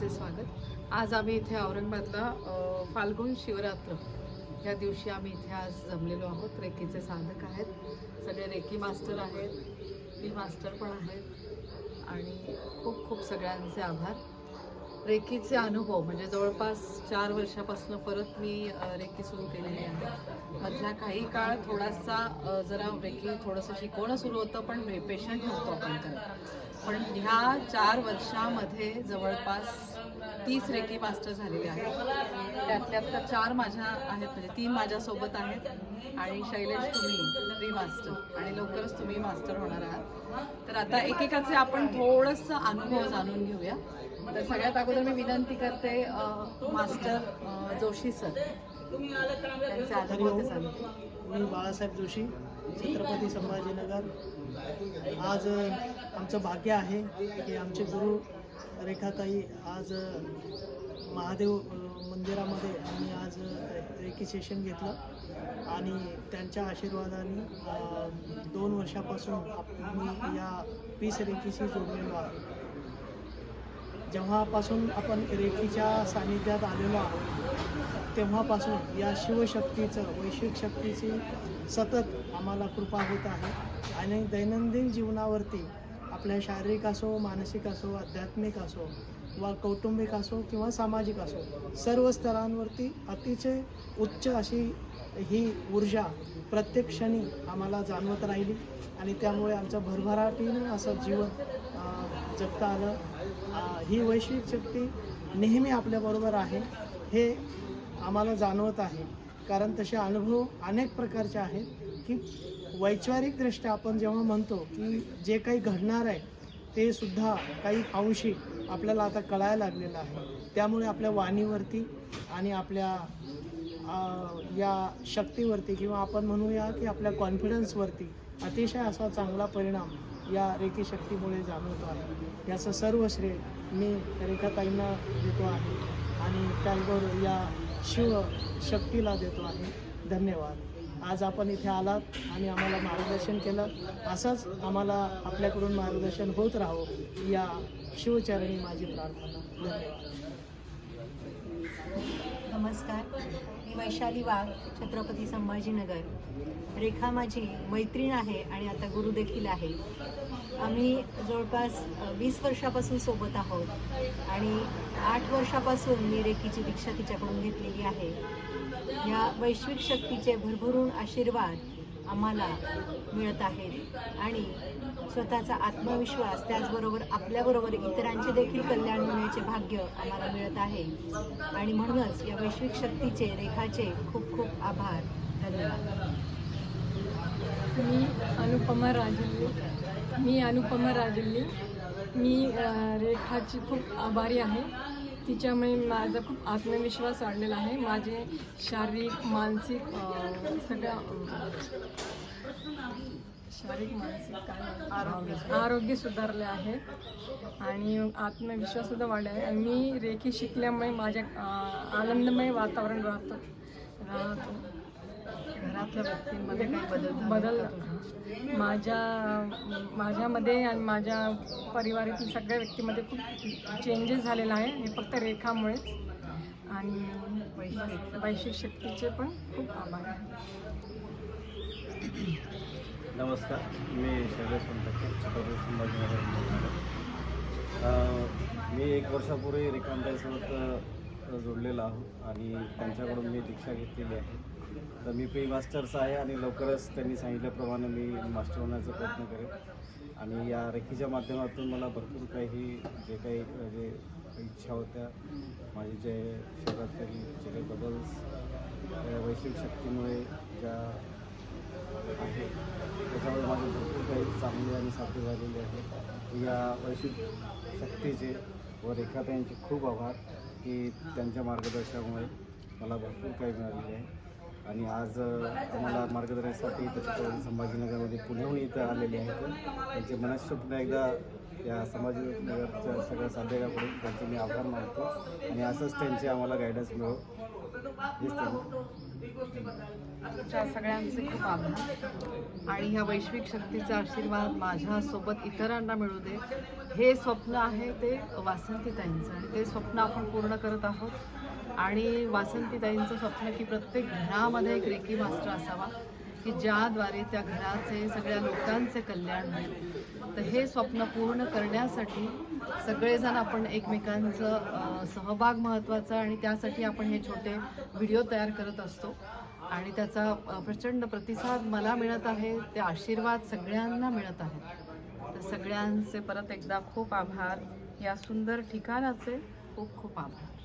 सर्वांचे स्वागत. आज आम्ही इथे औरंगाबादला फाल्गुन शिवरात्र या दिवशी आम्ही इथे आज जमलेलो आहोत. रेकीचे साधक आहेत. सगळे रेकी मास्टर आहेत. मी मास्टर पण आहेत आणि खूप खूप सगळ्यांचे आभार. रेकीचे अनुभव म्हणजे जवळपास चार वर्षापासून परत मी रेकी सुरू केलेली आहे. मधला काही काळ थोडासा जरा ब्रेकिंग थोडंसं शिकवणं सुरू होतं पण पेशंट नव्हतो आपण तर. पण ह्या चार वर्षामध्ये जवळपास तीस रेकी मास्टर झालेले आहेत. त्यातल्या आता चार माझ्या आहेत म्हणजे तीन माझ्यासोबत आहेत आणि शैलेश तुम्ही प्री मास्टर आणि लवकरच तुम्ही मास्टर होणार आहात. तर आता एकेकाचे आपण थोडंसं अनुभव जाणून घेऊया. तर सगळ्यात अगोदर मी विनंती करते मास्टर जोशी सर. त्यांचे अनुभव ते सांगते मी बाळासाहेब जोशी छत्रपती संभाजीनगर. आज आमचं भाग्य आहे की आमचे गुरु रेखाताई आज महादेव मंदिरामध्ये आम्ही आज रेकी सेशन घेतलं. आणि त्यांच्या आशीर्वादाने दोन वर्षापासून आप- मी या पीस रेकीशी जोडलेलो आहे जेव्हापासून आपण रेखीच्या सानिध्यात आलेलो आहोत तेव्हापासून या शिवशक्तीचं वैश्विक शक्तीची सतत आम्हाला कृपा होत आहे. आणि दैनंदिन जीवनावरती आपल्या शारीरिक असो मानसिक असो आध्यात्मिक असो वा कौटुंबिक असो किंवा सामाजिक असो सर्व स्तरांवरती अतिशय उच्च अशी ही ऊर्जा प्रत्येक क्षणी आम्हाला जाणवत राहिली. आणि त्यामुळे आमचं भरभराटीनं असं जीवन जगता आलं. ही वैश्विक शक्ती नेहमी आपल्याबरोबर आहे हे आम्हाला जाणवत आहे. कारण तसे अनुभव अनेक प्रकारचे आहेत की वैचारिकदृष्ट्या आपण जेव्हा म्हणतो की जे काही घडणार आहे ते सुद्धा काही अंशी आपल्याला आता कळायला लागलेलं आहे. त्यामुळे आपल्या वाणीवरती आणि आपल्या या शक्तीवरती किंवा आपण म्हणूया की आपल्या कॉन्फिडन्सवरती अतिशय असा चांगला परिणाम या रेखी शक्तीमुळे जाणवतो आहे. याचं सर्व श्रेय मी रेखाताईंना देतो आहे आणि त्याचबरोबर या शिव शक्तीला देतो आहे. धन्यवाद. आज आपण इथे आलात आणि आम्हाला मार्गदर्शन केलं. असंच आम्हाला आपल्याकडून मार्गदर्शन होत राहो या शिवचरणी माझी प्रार्थना. धन्यवाद. नमस्कार. मी वैशाली वाघ छत्रपती संभाजीनगर. रेखा माझी मैत्रीण आहे आणि आता गुरु देखील आहे. आम्ही जवळपास वीस वर्षापासून सोबत आहोत आणि आठ वर्षापासून मी रेखीची दीक्षा तिच्याकडून घेतलेली आहे. या वैश्विक शक्तीचे भरभरून आशीर्वाद आम्हाला मिळत आहेत. आणि स्वतःचा आत्मविश्वास त्याचबरोबर आपल्याबरोबर इतरांचे देखील कल्याण होण्याचे भाग्य आम्हाला मिळत आहे. आणि म्हणूनच या वैश्विक शक्तीचे रेखाचे खूप खूप आभार. धन्यवाद. मी अनुपमा राजुल्ली. मी अनुपमा राजुल्ली. मी रेखाची खूप आभारी आहे. तिच्यामुळे माझा खूप आत्मविश्वास वाढलेला आहे माझे शारीरिक मानसिक अ, सगळं अ, शारीरिक मानसिक? आरोग्य. आरोग्य सुधारले आहे आणि आत्मविश्वास सुद्धा वाढला आहे आणि मी रेखी शिकल्यामुळे माझ्या आनंदमय वातावरण राहतं राहतो घरातल्या व्यक्तींमध्ये काही बदल? माझ्या माझ्यामध्ये आणि माझ्या परिवारातील सगळ्या व्यक्तीमध्ये खूप चेंजेस झालेला आहे. हे फक्त रेखामुळेच. आणि वैश्विक. शक्तीचे पण खूप आभार आहे. नमस्कार. मी शैलेश छत्रपती संभाजीनगर मी एक वर्षापूर्वी रिकामताईसोबत जोडलेलो आहो आणि त्यांच्याकडून मी दीक्षा घेतलेली आहे. तर मी प्री मास्टर्स आहे आणि लवकरच त्यांनी सांगितल्याप्रमाणे मी मास्टर होण्याचा प्रयत्न करेन. आणि या रेखीच्या माध्यमातून मला भरपूर काही जे काही जे इच्छा होत्या माझे जे शरीरात काही जे काही बदल्स त्या वैश्विक शक्तीमुळे ज्या आहे त्याच्यामुळे माझे भरपूर काही चांगले आणि साध्य झालेले आहे. या वैश्विक शक्तीचे व रेखाताईंचे खूप आभार की त्यांच्या मार्गदर्शनामुळे मला भरपूर काही मिळालेले आहे. आणि आज आम्हाला मार्गदर्शनासाठी संभाजीनगरमध्ये पुण्याहून इथं आलेले आहेत. त्यांचे मनस्व पुन्हा एकदा या संभाजीनगरच्या सगळ्या साध्याकडून त्यांचे मी आभार मानतो. आणि असंच त्यांचे आम्हाला गायडन्स मिळो. तुमच्या सगळ्यांचे खूप आभार. आणि ह्या वैश्विक शक्तीचा आशीर्वाद माझ्यासोबत इतरांना मिळू दे. हे स्वप्न आहे ते वासंतीताईंचं. आणि ते स्वप्न आपण पूर्ण करत आहोत. आणि वासंतीताईंचं स्वप्न की प्रत्येक घरामध्ये एक रेकी मास्टर असावा की ज्याद्वारे त्या घराचे सगळ्या लोकांचे कल्याण होईल. तर हे स्वप्न पूर्ण करण्यासाठी सगळेजण आपण एकमेकांचं सहभाग महत्त्वाचा आणि त्यासाठी आपण हे छोटे व्हिडिओ तयार करत असतो. आणि त्याचा प्रचंड प्रतिसाद मला मिळत आहे ते आशीर्वाद सगळ्यांना मिळत आहेत तर सगळ्यांचे परत एकदा खूप आभार. या सुंदर ठिकाणाचे खूप खूप आभार.